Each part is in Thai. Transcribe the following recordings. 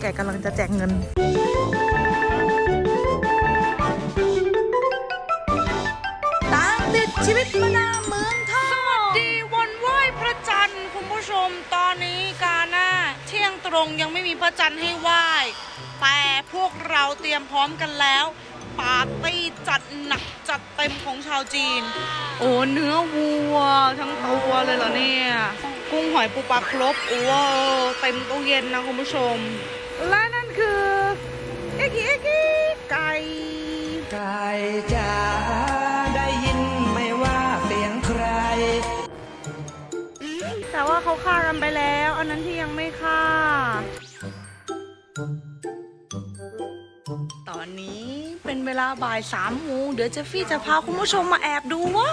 แก่กำลังจะแจกเงิน ตามติดชีวิตมานาเมืองทองสวัสดีวันไหว้พระจันทร์คุณผู้ชมตอนนี้กาหน้าเที่ยงตรงยังไม่มีพระจันทร์ให้ไหว้แต่พวกเราเตรียมพร้อมกันแล้วปาร์ตี้จัดหนักจัดเต็มของชาวจีน โอ้เนื้อวัวทั้งตัวเลยเหรอเนี่ย กุ้งหอยปูปลาครบโอ้เต็มตู้เย็นนะคุณผู้ชม และนั่นคือ เอ็กกี้เอ็กกี้ไก่ไก่จ๋าได้ยินไหมว่าเสียงใคร แต่ว่าเขาฆ่ากันไปแล้ว อันนั้นที่ยังไม่ฆ่า ตอนนี้เป็นเวลาบ่ายสามโมงเดี๋ยวเจฟฟี่จะพาคุณผู้ชมมาแอบดูว่า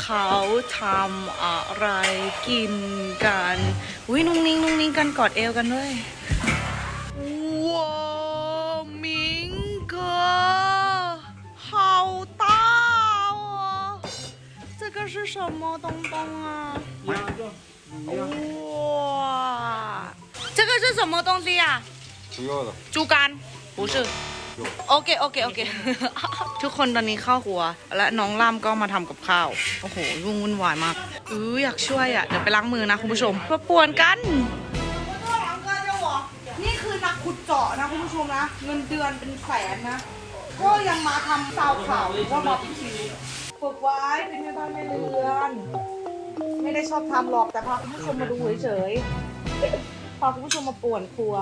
เขาทำอะไรกินกันวินุ่งนิ่งนุ่งนิ่งกันกอดเอวกันด้วย 是什么东东啊哇这个是什么东西呀、不要了，猪肝不是โอเคโอเคโอเค ทุกคนตอนนี้เข้าครัว และน้องล่ามก็มาทำกับข้าว โอ้โหยุ่งวุ่นวายมากอืออยากช่วยอ่ะ เดี๋ยวไปล้างมือนะคุณผู้ชมมาป่วนกันนี่คือนักขุดเจาะนะคุณผู้ชมนะ เงินเดือนเป็นแสนนะ ก็ยังมาทำซาวข่าวหรือว่าบาร์บีคิว ฝึกไว้เป็นแม่บ้านแม่เรือน ไม่ได้ชอบทำหรอกแต่พาคุณผู้ชมมาดูเฉยๆพาคุณผู้ชมมาป่วนครัว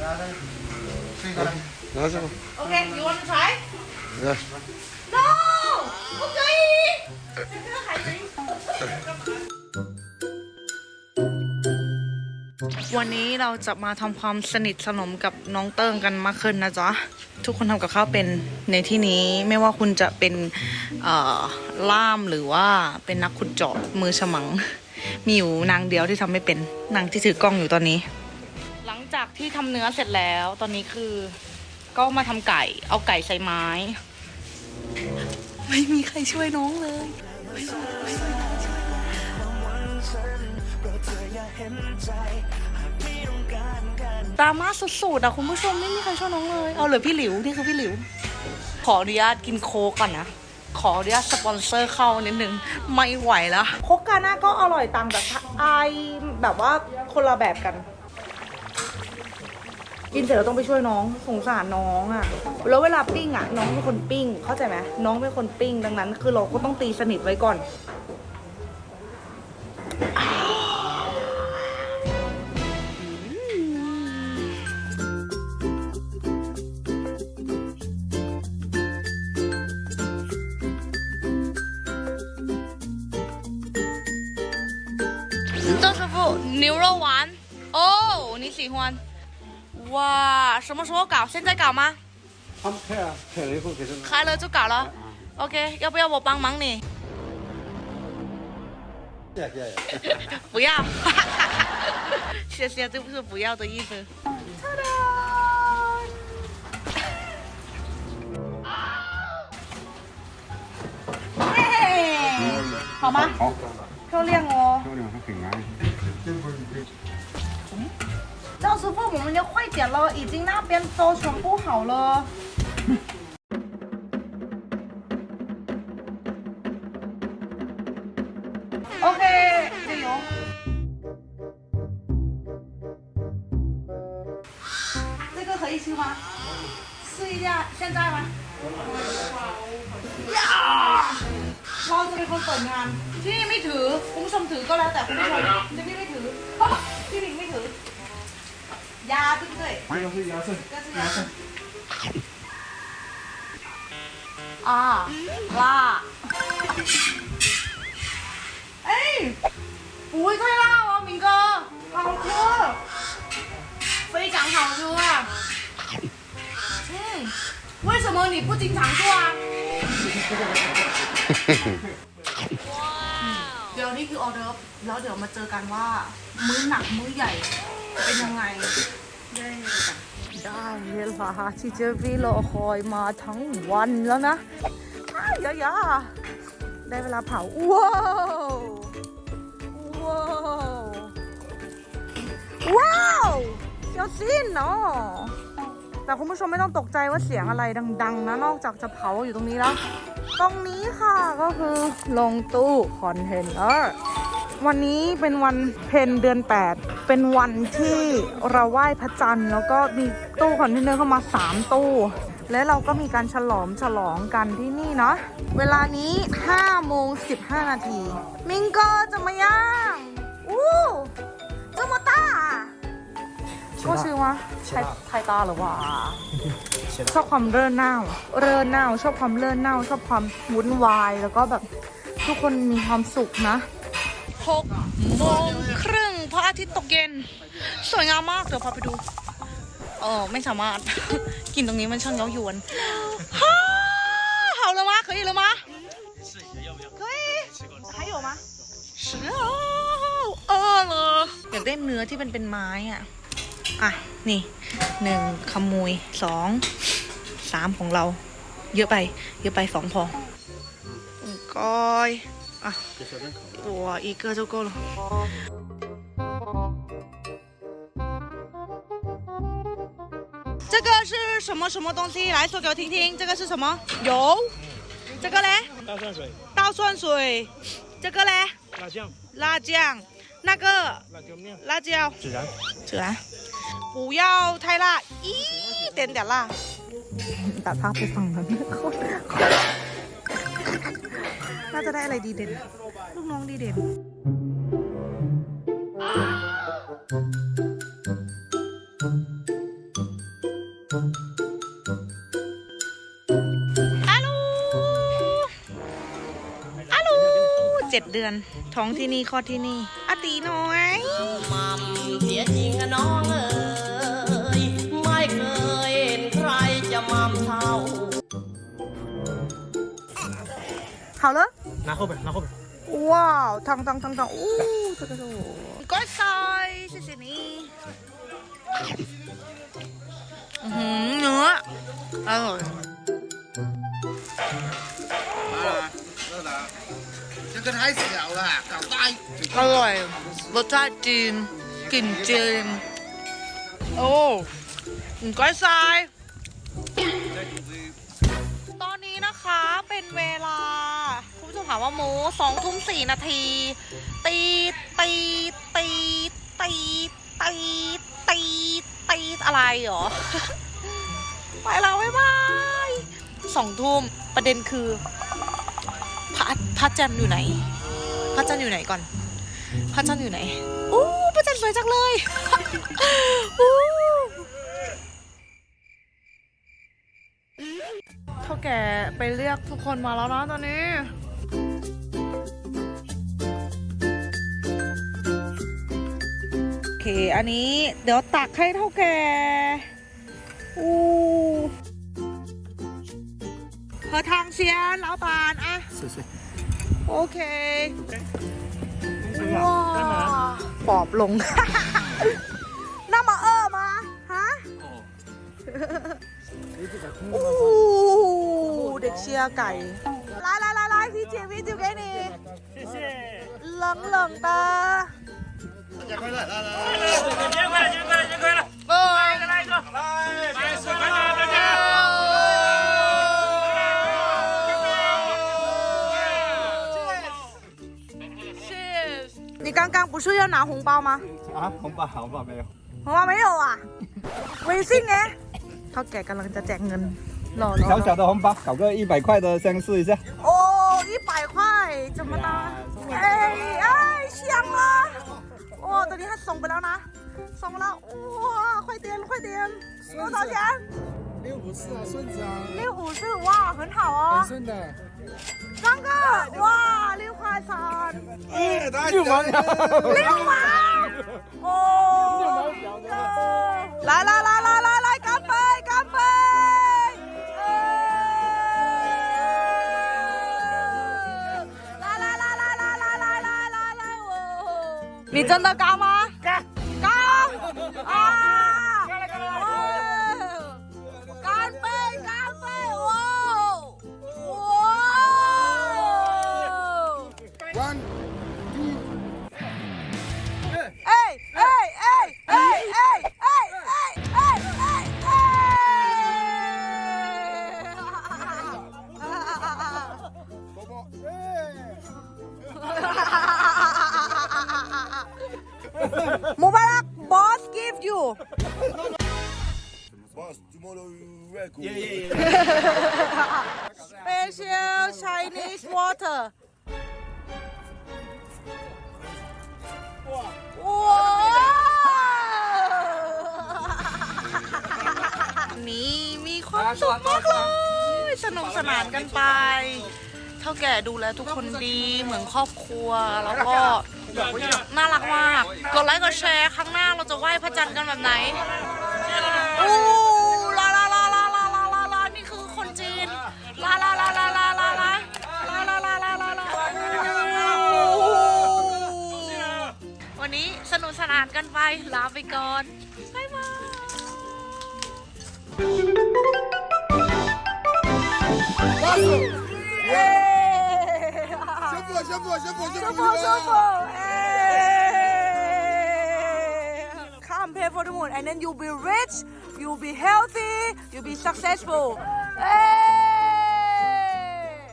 나가 자. Okay, you want to try? 네. No! Okay! วันนี้เราจะมาทำความสนิทสนมกับน้องเติงกันมากขึ้นนะจ๊ะ ทุกคนทำกับข้าวเป็นในที่นี้ไม่ว่าคุณจะเป็นล่ามหรือว่าเป็นนักขุดเจาะมือฉมัง มีอยู่นางเดียวที่ทำไม่เป็นนางที่ถือกล้องอยู่ตอนนี้ จากที่ทำเนื้อเสร็จแล้ว ตอนนี้คือ ก็มาทำไก่ เอาไก่ใส่ไม้ ไม่มีใครช่วยน้องเลยดราม่าสุดๆอะคุณผู้ชมไม่มีใครช่วยน้องเลย เอาเหลือพี่หลิวนี่คือพี่หลิว ขออนุญาตกินโค้กก่อนนะ ขออนุญาตสปอนเซอร์เข้านิดนึง ไม่ไหวแล้ว โค้กกาน่าก็อร่อยต่างจากไอแบบว่าคนละแบบกัน กินเสร็จเราต้องไปช่วยน้องสงสารน้องอะ่ะ แล้วเวลาปิ้งอะ่ะ น้องเป็นคนปิ้ง เข้าใจไหมน้องเป็นคนปิ้ง ดังนั้น คือเราก็ต้องตีสนิทไว้ก่อน 周师傅，牛肉丸哦，你喜欢？ 哇，什么时候搞？现在搞吗？他们开啊，开了以后给他们。开了就搞了。OK，要不要我帮忙你？谢谢谢。不要，谢谢，这不是不要的意思。好吗？好，漂亮哦。漂亮，还很安赵师傅，我们要快点了，已经那边都全部好了。OK，加油！这个可以吃吗？试一下，现在吗？เราจะเป็นคนเปิดงาน ที่ไม่ถือคุณผู้ชมถือก็แล้วแต่คุณผู้ชมที่พี่ไม่ถือ พี่หนิงไม่ถือ 鸭对不对？这个是鸭肾，这是鸭肾。啊，辣。哎，不会太辣哦，明哥，好吃，非常好吃啊。嗯，为什么你不经常做啊？嗯เดี๋ยวนี้ นี้คือออเดิร์ฟแล้วเดี๋ยวมาเจอกันว่า มื้อหนักมื้อใหญ่จะเป็นยังไง ได้กันได้เวลาที่เจฟี่รอคอยมาทั้งวันแล้วนะยายาได้เวลาเผาว้าวว้าวว้าวเจ้าซินเนาะแต่คุณผู้ชมไม่ต้องตกใจว่าเสียงอะไรดัง ๆ นะ นอกจากจะเผาอยู่ตรงนี้แล้ว ตรงนี้ค่ะก็คือลงตู้คอนเทนเนอร์วันนี้เป็นวันเพ็ญเดือน 8 เป็นวันที่เราไหว้พระจันทร์แล้วก็มีตู้คอนเทนเนอร์เข้ามา 3 ตู้ และเราก็มีการฉลองฉลองกันที่นี่เนาะเวลานี้5โมง15 นาที มิงโกจะมาย่างอู้จะมาต้าก็ชื่อว่าไทยไทยตาหรือว่าชอบความเร่อเน่า เร่อเน่า ชอบความเร่อเน่า ชอบความวุ่นวาย แล้วก็แบบทุกคนมีความสุขนะหกโมงครึ่ง พระอาทิตย์ตกเย็น สวยงามมาก เดี๋ยวพาไปดู เออไม่สามารถ กินตรงนี้มันช่างเย้ายวนฮ่า好了吗？可以了吗？可以。还有吗？十号饿了อยากได้เนื้อที่เป็นเป็นไม้อ่ะ อ่ะ นี่หนึ่งขโมยสองสามของเรา เยอะไป เยอะไปสองพอก้อยอ่ะตัวอีก个就够了 这个是什么什么东西？来说给我听听，这个是什么？油。这个嘞？大蒜水、倒蒜水。这个嘞？辣酱、辣酱。那个辣椒面、辣椒。孜然。孜然，不要太辣，一点点辣。ตัดภาพไปฝั่งนั้นน่าจะได้อะไรดีเด่น ลูกน้องดีเด่น ดเดือน ท้องที่นี่คลอดที่นี่อาตีน้อย มัมเสียจริงอะน้องเอ๋ยไม่เคยเห็นใครจะมัมเท่า 好了。拿后边，拿后边。哇，烫烫烫烫，哦，这个是我。唔该晒，谢谢你。嗯哼，เนื้ออร่อย 这个太小了，搞大一点。 อร่อยรสชาติจีนกลิ่นจีนโอ้唔该晒ตอนนี้นะคะเป็นเวลา คุณผู้ชมถามว่าโมสองทุ่มสี่นาที ตีตีตีตีตีตีตีอะไรหรอ ไปแล้วบ๊ายบายสองทุ่มประเด็นคือ พระพระจันทร์อยู่ไหน พระจันทร์อยู่ไหนก่อน พระจันทร์อยู่ไหนอู้พระจันทร์สวยจังเลย อู้เท่าแก่ไปเรียกทุกคนมาแล้วนะตอนนี้ โอเค อันนี้เดี๋ยวตักให้เท่าแก่อู้和汤先，老板啊。是是。 โอเคว้า.ปอบลงน้ามาเออมาฮะ โอ้เด็กเชียร์ไก่ลายลายลายลายพี่เจวิจิวแกนี่เหลังเหลังตา Dziękuję, dziękuję, dziękuję. 你刚刚不是要拿红包吗？啊，红包红包没有。红包没有啊？微信呢？เท่าแก่กำลังจะแจกเงินรอรอ 小小的红包，搞个一百块的相试一下。哦，一百块，怎么的？哎哎，香啊！哇，ตอนนี้ให้ส่งไปแล้วนะ ส่งไปแล้ว哇，快点快点，多少钱？六五四啊，顺子啊，六五四，哇，很好哦。顺的。 刚哥，哇，六块三，哎，六毛钱。六毛，哦，来来来来来来，干杯干杯！来来来来来来来来来来来你真的干吗？One, two. Hey, hey, hey, hey, hey, hey, hey, hey, hey, hey! Mubarak, boss gave you. Boss, tomorrow you record. Yeah, yeah, yeah. Special Chinese water. นี่มีความสุขมากเลยสนุกสนานกันไปเท่าแก่ดูแลทุกคนดีเหมือนครอบครัวแล้วก็น่ารักมากกดไลค์กดแชร์ครั้งหน้าเราจะไหว้พระจันทร์กันแบบไหนอู้ลาลาลาลาลาลาลาลานี่คือคนจีนลาลาลาลาลาลาลาลาลาลาลาลาลาวันนี้สนุกสนานกันไปลาไปก่อน Come pay for the moon, and then you'll be rich, you'll be healthy, you'll be successful.